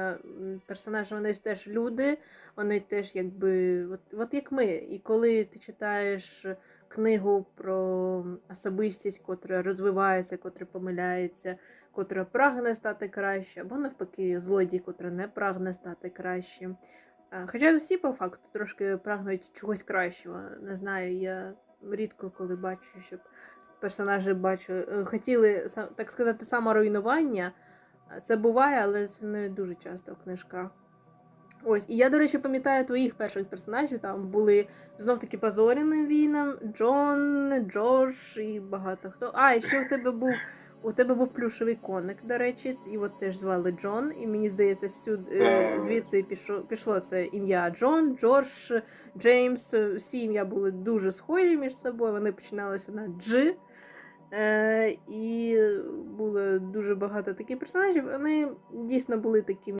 М, Персонажі вони ж теж люди, вони теж якби от, от як ми. І коли ти читаєш книгу про особистість, котра розвивається, котра помиляється, котра прагне стати краще, або навпаки, злодій, котра не прагне стати кращим. Хоча всі по факту трошки прагнуть чогось кращого. Не знаю, я рідко коли бачу, щоб персонажі бачу, е, хотіли так сказати саморуйнування. Це буває, але це не дуже часто в книжках. Ось, і я, до речі, пам'ятаю твоїх перших персонажів. Там були знов таки по зоряним війнам, Джон, Джордж і багато хто. А, і ще у тебе був. У тебе був плюшевий коник, до речі, його теж звали Джон, і мені здається, сюди, е, звідси пішло, пішло це ім'я Джон, Джордж, Джеймс. Всі ім'я були дуже схожі між собою. Вони починалися на Дж. Е, і було дуже багато таких персонажів. Вони дійсно були такими.